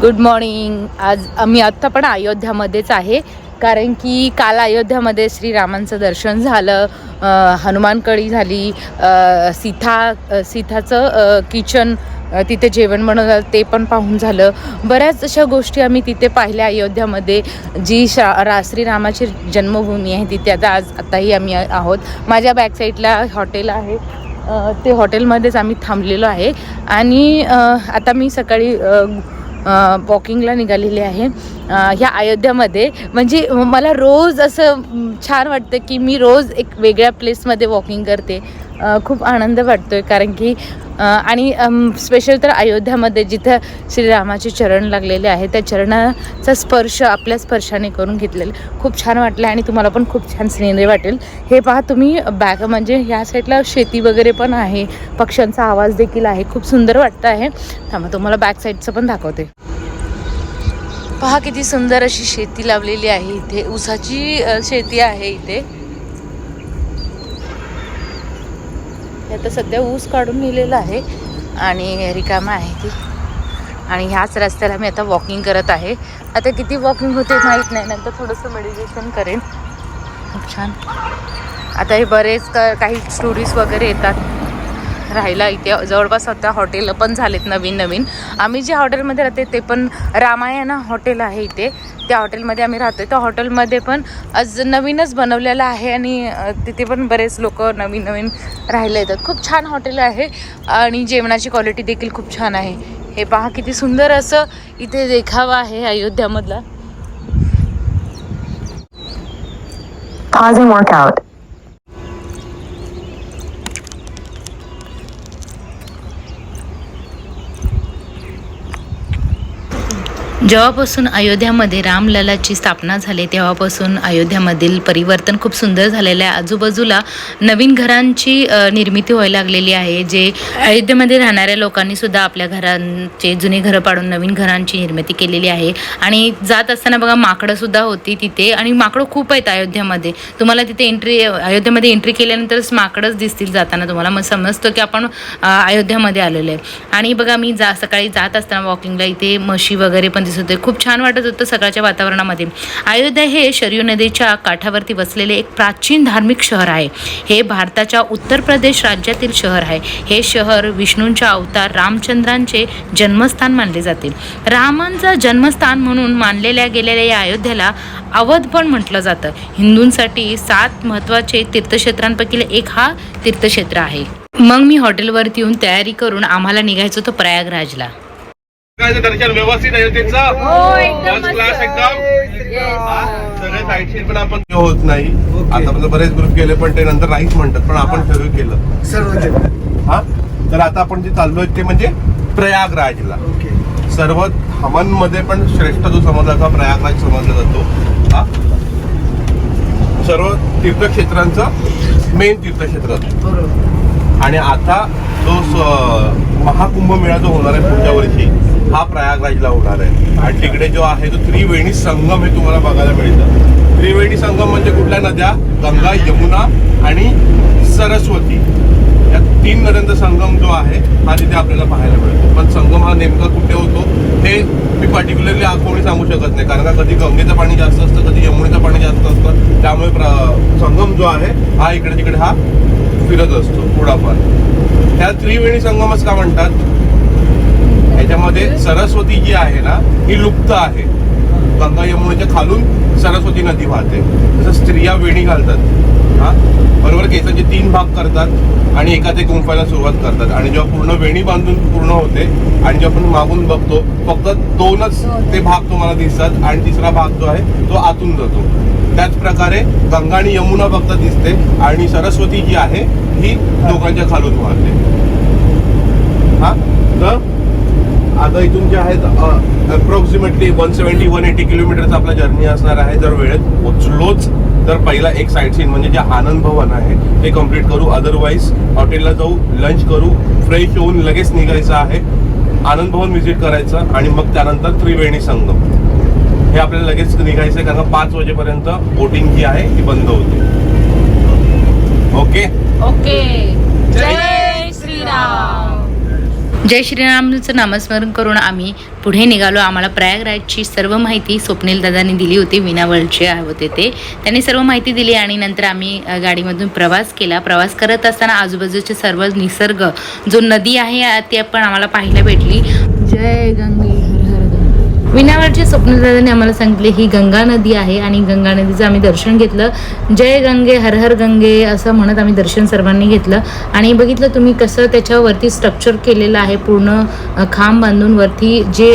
Good morning आज आम्ही आत्ता पण अयोध्यामध्येच आहे. कारण की काल अयोध्यामध्ये श्रीरामांचं दर्शन झालं. हनुमान कळी झाली. सीता सीताचं किचन तिथे जेवण बनवलं ते पण पाहून झालं. बऱ्याच अशा गोष्टी आम्ही तिथे पाहिल्या अयोध्यामध्ये. जी शा रा श्रीरामाची जन्मभूमी आहे तिथे आता आज आताही आम्ही आहोत. माझ्या बॅक साईडला हॉटेल आहे. ते हॉटेलमध्येच आम्ही थांबलेलो आहे. आणि आता मी सकाळी वॉकिंगला निघालेली आहे. ह्या अयोध्यामध्ये. म्हणजे मला रोज असं छान वाटतं की मी रोज एक वेगळ्या प्लेसमध्ये वॉकिंग करते. खूप आनंद वाटतो आहे कारण की आणि स्पेशल तर अयोध्यामध्ये जिथं श्रीरामाचे चरण लागलेले आहे त्या चरणाचा स्पर्श आपल्या स्पर्शाने करून घेतलेले. खूप छान वाटलं आणि तुम्हाला पण खूप छान सिनेरी वाटेल. हे पहा तुम्ही बॅग म्हणजे ह्या साईडला शेती वगैरे पण आहे पक्ष्यांचा आवाज देखील आहे खूप सुंदर वाटतं आहे. त्यामुळे तुम्हाला बॅक साईडचं पण दाखवते. पहा किती सुंदर अशी शेती लावलेली आहे इथे. ऊसाची शेती आहे इथे. आता सध्या ऊस काढून नेलेला आहे आणि रिकामा आहे ती. आणि ह्याच रस्त्याला मी आता वॉकिंग करत आहे. आता किती वॉकिंग होते माहीत नाही. नंतर थोडंसं मेडिटेशन करेन. खूप छान. आता हे बरेच क काही स्टोरीज वगैरे येतात. राहायला इथे. जवळपास आता हॉटेल पण झालेत नवीन नवीन. आम्ही जे हॉटेलमध्ये राहते ते पण रामायण हॉटेल आहे इथे. त्या हॉटेलमध्ये आम्ही राहतो त्या हॉटेलमध्ये पण आज नवीनच बनवलेलं आहे आणि तिथे पण बरेच लोक नवीन नवीन राहायला येतात खूप छान हॉटेल आहे आणि जेवणाची क्वालिटी देखील खूप छान आहे. हे पहा किती सुंदर असं इथे देखावा आहे अयोध्यामधला. Pausing workout. जेव्हापासून अयोध्यामध्ये रामललाची स्थापना झाली तेव्हापासून अयोध्यामधील परिवर्तन खूप सुंदर झालेलं आहे. आजूबाजूला नवीन घरांची निर्मिती व्हायला लागलेली आहे जे अयोध्येमध्ये राहणाऱ्या लोकांनी सुद्धा आपल्या घरांचे जुने घरं पाडून नवीन घरांची निर्मिती केलेली आहे. आणि जात असताना बघा माकडं सुद्धा होती तिथे आणि माकडं खूप आहेत अयोध्यामध्ये. तुम्हाला तिथे एंट्री अयोध्येमध्ये एंट्री केल्यानंतरच माकडंच दिसतील जाताना तुम्हाला. मग समजतं की आपण अयोध्यामध्ये आलेलो आहे. आणि बघा मी जा सकाळी जात असताना वॉकिंगला इथे म्हशी वगैरे पण दिसत होते खूप छान वाटत होतं सकाळच्या वातावरणामध्ये. अयोध्या हे शरयू नदीच्या काठावरती वसलेले एक प्राचीन धार्मिक शहर आहे. हे भारताच्या उत्तर प्रदेश राज्यातील शहर आहे. हे शहर विष्णूंच्या अवतार रामचंद्रांचे जन्मस्थान मानले जाते. रामांचं जन्मस्थान म्हणून मानलेल्या गेलेल्या या अयोध्येला अवध पण म्हटलं जातं. हिंदूंसाठी सात महत्त्वाचे तीर्थक्षेत्रांपैकी एक हा तीर्थक्षेत्र आहे. मग मी हॉटेलवरती येऊन तयारी करून आम्हाला निघायचं होतं प्रयागराजला. दर्शन व्यवस्थित आहे त्याचं. फर्स्ट क्लास एकदम. हा, पण आपण होत नाही. आतापर्यंत बरेच ग्रुप केले पण ते नंतर नाहीच म्हणतात पण आपण सर्व केलं. सर्व हा? तर आता आपण जे चाललोय ते म्हणजे प्रयागराजला. सर्वमध्ये पण श्रेष्ठ जो समजला प्रयागराज समजला जातो. हा? सर्व तीर्थक्षेत्रांचं मेन तीर्थक्षेत्र आणि आता जो महाकुंभ मेळा जो होणार आहे पुढच्या वर्षी हा प्रयागराजला होणार आहे. आणि तिकडे जो आहे तो त्रिवेणी संगम हे तुम्हाला बघायला मिळतं त्रिवेणी संगम म्हणजे कुठल्या नद्या? गंगा यमुना आणि सरस्वती. या तीन नद्यांचा संगम जो आहे हा तिथे आपल्याला पाहायला मिळतो. पण संगम हा नेमका कुठे होतो हे मी पर्टिक्युलरली कोणी सांगू शकत नाही. कारण का कधी गंगेचं पाणी जास्त असतं कधी यमुनेचं पाणी जास्त असतं. त्यामुळे प्र- संगम जो आहे हा इकडे तिकडे हा फिरत असतो थोडाफार. ह्या त्रिवेणी संगमच का म्हणतात? याच्यामध्ये सरस्वती जी आहे ना ही लुप्त आहे. गंगा यमुनेच्या खालून सरस्वती नदी वाहते. तसं स्त्रिया वेणी घालतात. हा? बरोबर? केसांचे तीन भाग करतात आणि एका ते गुंफायला सुरुवात करतात. आणि जेव्हा पूर्ण वेणी बांधून पूर्ण होते आणि जेव्हा आपण मागून बघतो फक्त दोनच ते भाग तुम्हाला दिसतात आणि तिसरा भाग जो आहे तो आतून जातो. त्याच प्रकारे गंगा आणि यमुना फक्त दिसते आणि सरस्वती जी आहे ही दोघांच्या खालून वाहते. हा? तर आता इथून जे आहेत approximately one seventy one eighty किलोमीटरचा आपला जर्नी असणार आहे जर वेळेत पोचलोच तर पहिला एक साईट सीन म्हणजे जे आनंद भवन आहे ते कंप्लीट करू. अदरवाईज हॉटेलला जाऊ लंच करू फ्रेश होऊन लगेच निघायचं आहे. आनंद भवन व्हिजिट करायचं आणि मग त्यानंतर त्रिवेणी संगम. हे आपल्याला लगेच निघायचं आहे कारण पाच वाजेपर्यंत बोटिंग जी आहे ती बंद होते. ओके? ओके. जय श्रीराम. जय श्रीरामचं नामस्मरण करून आम्ही पुढे निघालो. आम्हाला प्रयागराजची सर्व माहिती स्वप्नील दादांनी दिली होती. विनावळचे होते ते. त्यांनी सर्व माहिती दिली आणि नंतर आम्ही गाडीमधून प्रवास केला. प्रवास करत असताना आजूबाजूचे सर्व निसर्ग जो नदी आहे ती पण आम्हाला पाहायला भेटली. जय गंगा विनावरचे स्वप्नील आम्हाला सांगितले ही गंगा नदी आहे आणि गंगा नदीचं आम्ही दर्शन घेतलं. जय गंगे हर हर गंगे असं म्हणत आम्ही दर्शन सर्वांनी घेतलं. आणि बघितलं तुम्ही कसं त्याच्यावरती स्ट्रक्चर केलेलं आहे पूर्ण खांब बांधून वरती जे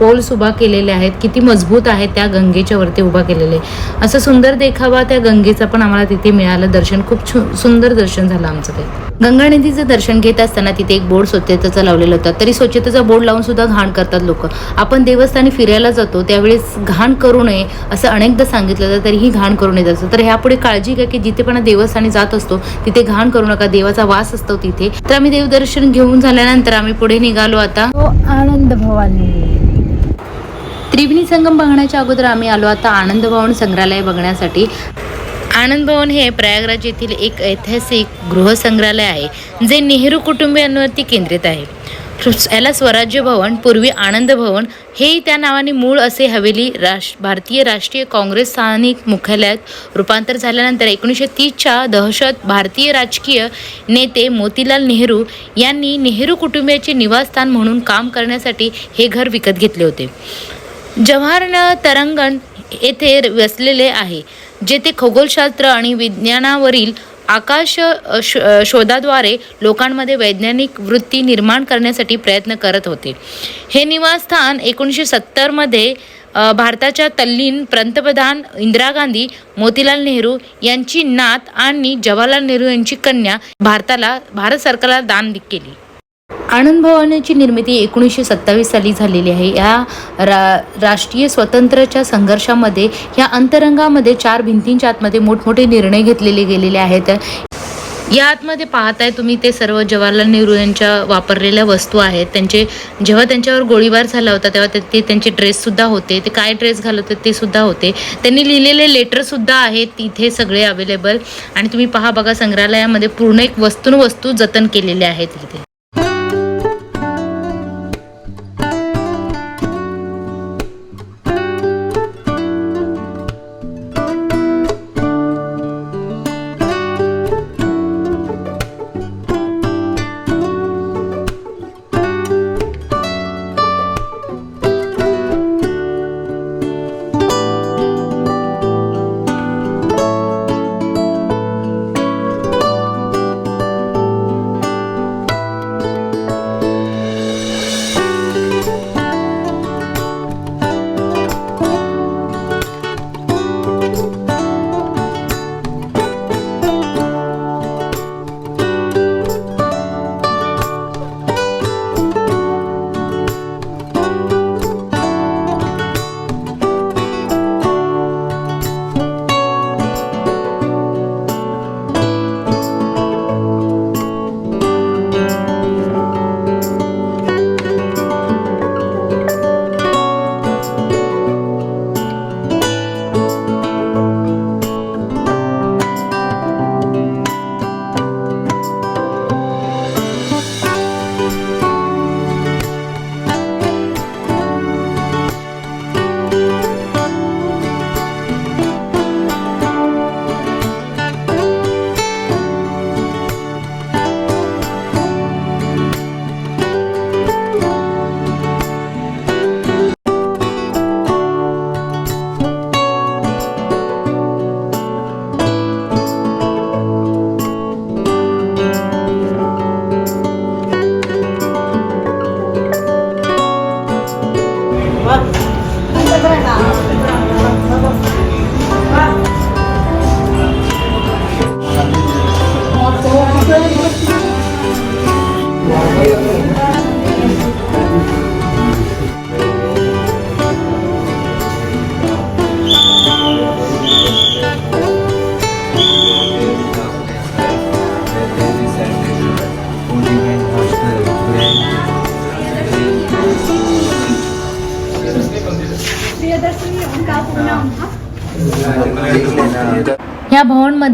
पोल्स उभा केलेले आहेत किती मजबूत आहेत त्या गंगेच्या वरती उभा केलेले. असं सुंदर देखावा त्या गंगेचा पण आम्हाला तिथे मिळालं दर्शन. खूप सुंदर दर्शन झालं आमचं ते. गंगा नदीचं दर्शन घेत असताना तिथे एक बोर्ड स्वच्छतेचा लावलेला होता. तरी स्वच्छतेचा बोर्ड लावून सुद्धा घाण करतात लोक. आपण देवस्थानी फिरायला जातो त्यावेळेस घाण करू नये असं अनेकदा सांगितलं जातं तरीही घाण करू नये असतं तर ह्यापुढे काळजी घ्या की जिथे पण देवस्थानी जात असतो तिथे घाण करू नका देवाचा वास असतो तिथे. तर आम्ही देवदर्शन घेऊन झाल्यानंतर आम्ही पुढे निघालो आता. आनंद भवानी. त्रिवेणी संगम बघण्याच्या अगोदर आम्ही आलो आता आनंद भवन संग्रहालय बघण्यासाठी. आनंद भवन हे प्रयागराज येथील एक ऐतिहासिक गृहसंग्रहालय आहे जे नेहरू कुटुंबियांवरती केंद्रित आहे. याला स्वराज्य भवन पूर्वी आनंद भवन हे त्या नावाने मूळ असे हवेली राष भारतीय राष्ट्रीय काँग्रेस स्थानिक मुख्यालयात रूपांतर झाल्यानंतर एकोणीसशे तीसच्या दहशत भारतीय राजकीय नेते मोतीलाल नेहरू यांनी नेहरू कुटुंबियाचे निवासस्थान म्हणून काम करण्यासाठी हे घर विकत घेतले होते. जवाहर तरंगण येथे वसलेले आहे जेथे खगोलशास्त्र आणि विज्ञानावरील आकाश श शोधाद्वारे लोकांमध्ये वैज्ञानिक वृत्ती निर्माण करण्यासाठी प्रयत्न करत होते. हे निवासस्थान एकोणीसशे सत्तरमध्ये भारताच्या तल्लीन पंतप्रधान इंदिरा गांधी मोतीलाल नेहरू यांची नात आणि जवाहरलाल नेहरू यांची कन्या भारताला भारत सरकारला दान केली. आनंद भवनाची निर्मिती एकोणीसशे सत्तावीस साली झालेली आहे. या रा राष्ट्रीय स्वतंत्रच्या संघर्षामध्ये ह्या अंतरंगामध्ये चार भिंतींच्या आतमध्ये मोठमोठे निर्णय घेतलेले गेलेले आहेत. या आतमध्ये पाहताय तुम्ही ते सर्व जवाहरलाल नेहरू यांच्या वापरलेल्या वस्तू आहेत. त्यांचे जेव्हा त्यांच्यावर गोळीबार झाला होता तेव्हा ते- ते त्यांचे ड्रेससुद्धा होते. ते काय ड्रेस घालत होते ते सुद्धा होते. त्यांनी लिहिलेले लेटरसुद्धा आहेत तिथे सगळे अवेलेबल आणि तुम्ही पहा बघा संग्रहालयामध्ये पूर्ण एक वस्तून जतन केलेले आहेत तिथे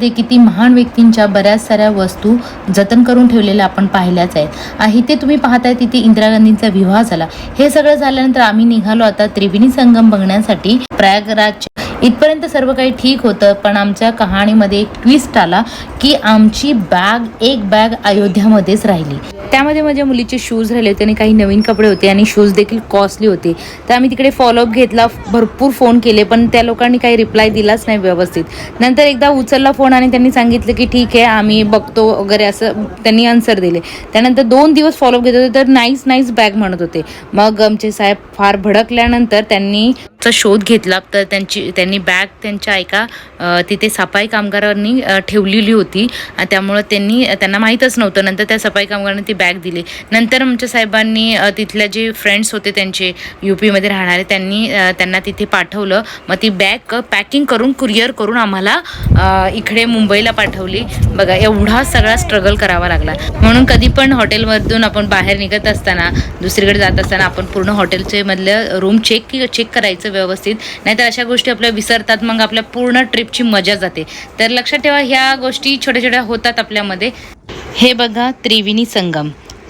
ह्या किती महान व्यक्तींच्या बऱ्याच साऱ्या वस्तू जतन करून ठेवलेल्या आपण पाहिल्याच आहेत. आणि इथे तुम्ही पाहताय तिथे इंदिरा गांधींचा विवाह झाला. हे सगळं झाल्यानंतर आम्ही निघालो आता त्रिवेणी संगम बघण्यासाठी प्रयागराज इथपर्यंत सर्व काही ठीक होतं पण आमच्या कहाणीमध्ये एक ट्विस्ट आला की आमची बॅग एक बॅग अयोध्यामध्येच राहिली. त्यामध्ये माझ्या मुलीचे शूज राहिले होते आणि काही नवीन कपडे होते आणि शूज देखील कॉस्टली होते. तर आम्ही तिकडे फॉलोअप घेतला भरपूर फोन केले पण त्या लोकांनी काही रिप्लाय दिलाच नाही व्यवस्थित. नंतर एकदा उचलला फोन आणि त्यांनी सांगितलं की ठीक आहे आम्ही बघतो वगैरे असं त्यांनी आन्सर दिले. त्यानंतर दोन दिवस फॉलोअप घेत होते तर नाईस नाईस बॅग म्हणत होते. मग आमचे साहेब फार भडकल्यानंतर त्यांनी चा शोध घेतला तर त्यांची त्यांनी बॅग त्यांच्या एका तिथे सफाई कामगारांनी ठेवलेली होती. आणि त्यामुळं त्यांनी त्यांना माहीतच नव्हतं. नंतर त्या सफाई कामगारांनी ती बॅग दिली. नंतर आमच्या साहेबांनी तिथल्या जे फ्रेंड्स होते त्यांचे यू पीमध्ये राहणारे त्यांनी त्यांना तिथे पाठवलं. मग ती बॅग पॅकिंग करून कुरिअर करून आम्हाला इकडे मुंबईला पाठवली. बघा एवढा सगळा स्ट्रगल करावा लागला. म्हणून कधी पण हॉटेलमधून आपण बाहेर निघत असताना दुसरीकडे जात असताना आपण पूर्ण हॉटेलचे मधलं रूम चेक चेक करायचं. व्यवस्थित. नाहीतर अशा गोष्टी आपल्या विसरतात मग आपल्या पूर्ण ट्रिपची मजा जाते. तर लक्षात ठेवा ह्या गोष्टी छोट्या छोट्या होतात आपल्यामध्ये. हे बघा त्रिवेणी संगम.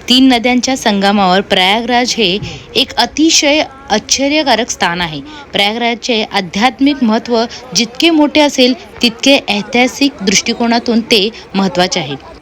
तीन नद्यांच्या संगमावर प्रयागराज हे एक अतिशय आश्चर्यकारक स्थान आहे. प्रयागराजचे आध्यात्मिक महत्त्व जितके मोठे असेल तितके ऐतिहासिक दृष्टिकोनातून ते महत्त्वाचे आहे.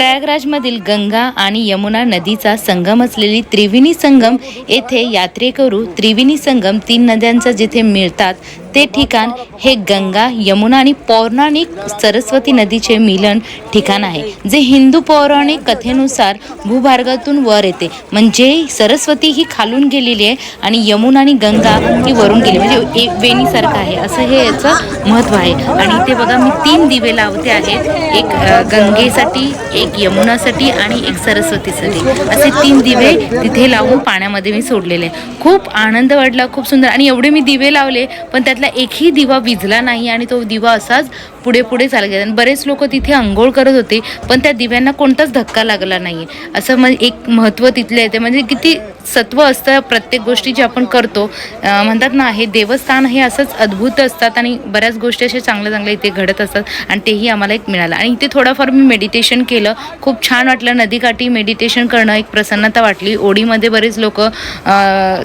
प्रयागराजमधील गंगा आणि यमुना नदीचा संगम असलेली त्रिवेणी संगम येथे यात्रेकरू त्रिवेणी संगम तीन नद्यांचा जिथे मिळतात ते ठिकाण हे गंगा यमुना आणि पौराणिक सरस्वती नदीचे मिलन ठिकाण आहे जे हिंदू पौराणिक कथेनुसार भूभार्गातून वर येते. म्हणजे सरस्वती ही खालून गेलेली आहे आणि यमुना आणि गंगा ही वरून गेली. म्हणजे एक वेणीसारखं आहे. असं हे याचं महत्त्व आहे. आणि इथे बघा मी तीन दिवे लावते आहेत. एक गंगेसाठी एक यमुनासाठी आणि एक सरस्वतीसाठी. असे तीन दिवे तिथे लावून पाण्यामध्ये मी सोडलेले. खूप आनंद वाटला खूप सुंदर. आणि एवढे मी दिवे लावले पण त्यात घरातला एकही दिवा विझला नाही आणि तो दिवा असाच पुढे पुढे चालत गेला. आणि बरेच लोक तिथे आंघोळ करत होते पण त्या दिव्यांना कोणताच धक्का लागला नाही असं मग एक महत्त्व तिथले येते म्हणजे किती सत्व असतं प्रत्येक गोष्टी जे आपण करतो. म्हणतात ना हे देवस्थान हे असंच अद्भुत असतात आणि बऱ्याच गोष्टी अशा चांगल्या चांगल्या इथे घडत असतात आणि तेही आम्हाला एक मिळालं. आणि इथे थोडंफार मी मेडिटेशन केलं. खूप छान वाटलं. नदीकाठी मेडिटेशन करणं एक प्रसन्नता वाटली. ओडीमध्ये बरेच लोक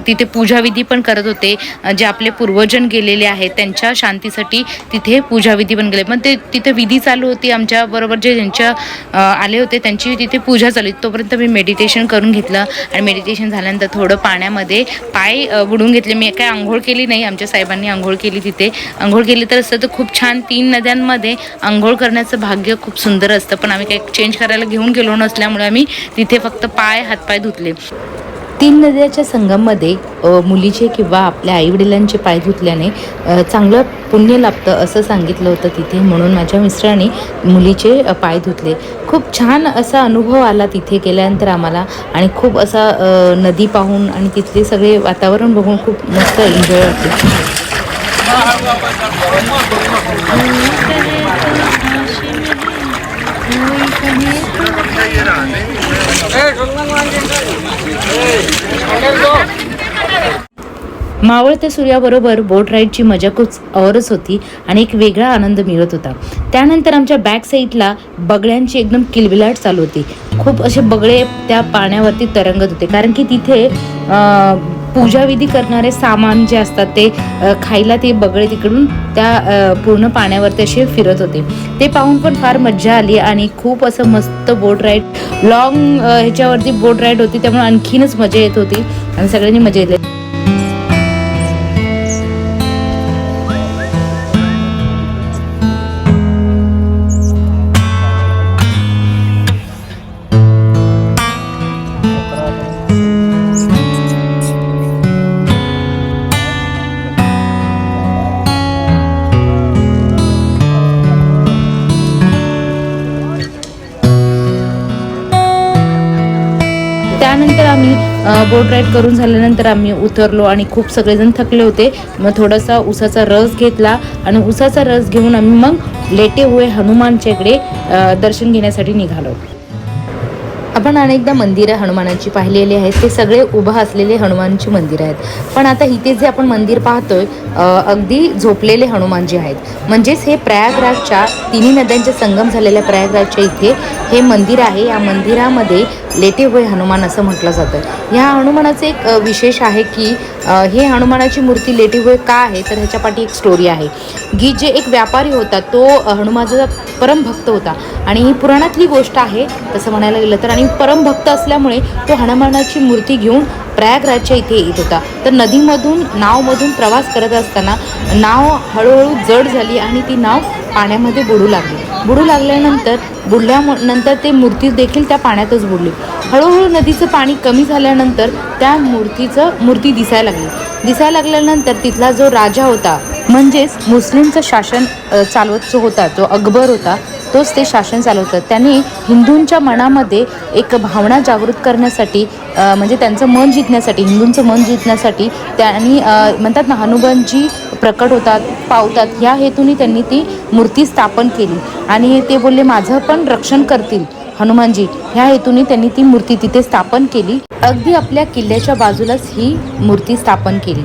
तिथे पूजाविधी पण करत होते. जे आपले पूर्वजन गेलेले आहेत त्यांच्या शांतीसाठी तिथे पूजाविधी पण गेले पण ते तिथे विधी चालू होती. आमच्या बरोबर जे ज्यांच्या आले होते त्यांची तिथे पूजा चालू होती. तोपर्यंत मी मेडिटेशन करून घेतलं. आणि मेडिटेशन झाल्यानंतर थोडं पाण्यामध्ये पाय बुडून घेतले. मी काय आंघोळ केली नाही. आमच्या साहेबांनी आंघोळ केली तिथे. आंघोळ केली तर असतं तर खूप छान तीन नद्यांमध्ये आंघोळ करण्याचं भाग्य खूप सुंदर असतं. पण आम्ही काही चेंज करायला घेऊन गेलो नसल्यामुळे आम्ही तिथे फक्त पाय हातपाय धुतले. तीन नद्याच्या संगममध्ये मुलीचे किंवा आपल्या आईवडिलांचे पाय धुतल्याने चांगलं पुण्य लाभतं असं सांगितलं होतं तिथे. म्हणून माझ्या मिस्टरांनी मुलीचे पाय धुतले. खूप छान असा अनुभव आला तिथे गेल्यानंतर आम्हाला. आणि खूप असा नदी पाहून आणि तिथले सगळे वातावरण बघून खूप मस्त एन्जॉय मावळ मावळत्या सूर्याबरोबर बोट राईडची मजा खूप औरच होती आणि एक वेगळा आनंद मिळत होता. त्यानंतर आमच्या बॅक साईडला बगड्यांची एकदम किलबिलाट चालू होती. खूप असे बगळे त्या पाण्यावरती तरंगत होते. कारण की तिथे पूजाविधी करणारे सामान जे असतात ते खायला ते बगळे तिकडून त्या पूर्ण पाण्यावरती असे फिरत होते. ते पाहून पण फार मज्जा आली आणि खूप असं मस्त बोट राईड लॉंग ह्याच्यावरती बोट राईड होती त्यामुळे आणखीनच मजा येत होती आणि सगळ्यांनी मजा येते बोट राईड करून झाल्यानंतर आम्ही उतरलो आणि खूप सगळेजण थकले होते. मग थोडासा उसाचा रस घेतला आणि उसाचा रस घेऊन आम्ही मग लेटे हुए हनुमानच्या इकडे दर्शन घेण्यासाठी निघालो. आपण अनेकदा मंदिरं हनुमानाची पाहिलेली आहेत. ते सगळे उभं असलेले हनुमानची मंदिरं आहेत. पण आता इथे जे आपण मंदिर पाहतोय अगदी झोपलेले हनुमान जे आहेत. म्हणजेच हे प्रयागराजच्या तिन्ही नद्यांचे संगम झालेल्या प्रयागराजच्या इथे हे मंदिर आहे. या मंदिरामध्ये लेटे हुए हनुमान असं म्हटलं जातं. ह्या हनुमानाचं एक विशेष आहे की हे हनुमानाची मूर्ती लेटे हुए का आहे तर ह्याच्या पाठी एक स्टोरी आहे. की जे एक व्यापारी होता तो हनुमानाचा परमभक्त होता. आणि ही पुराणातली गोष्ट आहे तसं म्हणायला गेलं तर. आणि परमभक्त असल्यामुळे तो हनुमानाची मूर्ती घेऊन प्रयागराजच्या इथे येत होता. तर नदीमधून नावमधून प्रवास करत असताना नाव हळूहळू जड झाली आणि ती नाव पाण्यामध्ये बुडू लागली. बुडू लागल्यानंतर बुडल्यानंतर ते मूर्ती देखील त्या पाण्यातच बुडली. हळूहळू नदीचं पाणी कमी झाल्यानंतर त्या मूर्तीचं मूर्ती दिसायला लागली. दिसायला लागल्यानंतर तिथला जो राजा होता म्हणजेच मुस्लिमचं शासन चालवत जो होता जो अकबर होता तोच ते शासन चालवतं. त्यांनी हिंदूंच्या मनामध्ये एक भावना जागृत करण्यासाठी म्हणजे त्यांचं मन जिंकण्यासाठी हिंदूंचं मन जिंकण्यासाठी त्यांनी म्हणतात ना हनुमानजी प्रकट होतात पावतात ह्या हेतूने त्यांनी ती मूर्ती स्थापन केली. आणि ते बोलले माझं पण रक्षण करतील हनुमानजी. ह्या हेतूने त्यांनी ती मूर्ती तिथे स्थापन केली. अगदी आपल्या किल्ल्याच्या बाजूलाच ही मूर्ती स्थापन केली.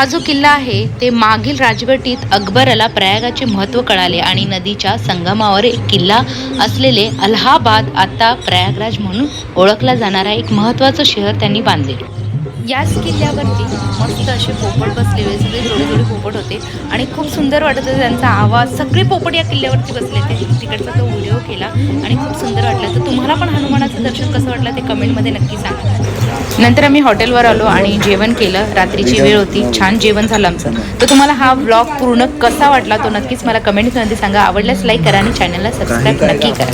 हा जो किल्ला आहे ते मागील राजवटीत अकबराला प्रयागाचे महत्त्व कळाले आणि नदीच्या संगमावर एक किल्ला असलेले अलाहाबाद आता प्रयागराज म्हणून ओळखला जाणारा एक महत्त्वाचं शहर त्यांनी बांधले. याच किल्ल्यावरती मस्त असे पोपट बसले सगळे थोडे थोडे पोपट होते आणि खूप सुंदर वाटत होतं त्यांचा आवाज. सगळे पोपट या किल्ल्यावरती बसले ते तिकडचा तो व्हिडिओ केला आणि खूप सुंदर वाटलं. तर तुम्हाला पण हनुमानाचं दर्शन कसं वाटलं ते कमेंटमध्ये नक्की सांगा. नंतर आम्ही हॉटेलवर आलो आणि जेवण केलं. रात्रीची वेळ होती. छान जेवण झालं आमचं. तर तुम्हाला हा व्लॉग पूर्ण कसा वाटला तो नक्कीच मला कमेंट्समध्ये सांगा. आवडल्यास लाईक करा आणि चॅनलला सबस्क्राईब नक्की करा.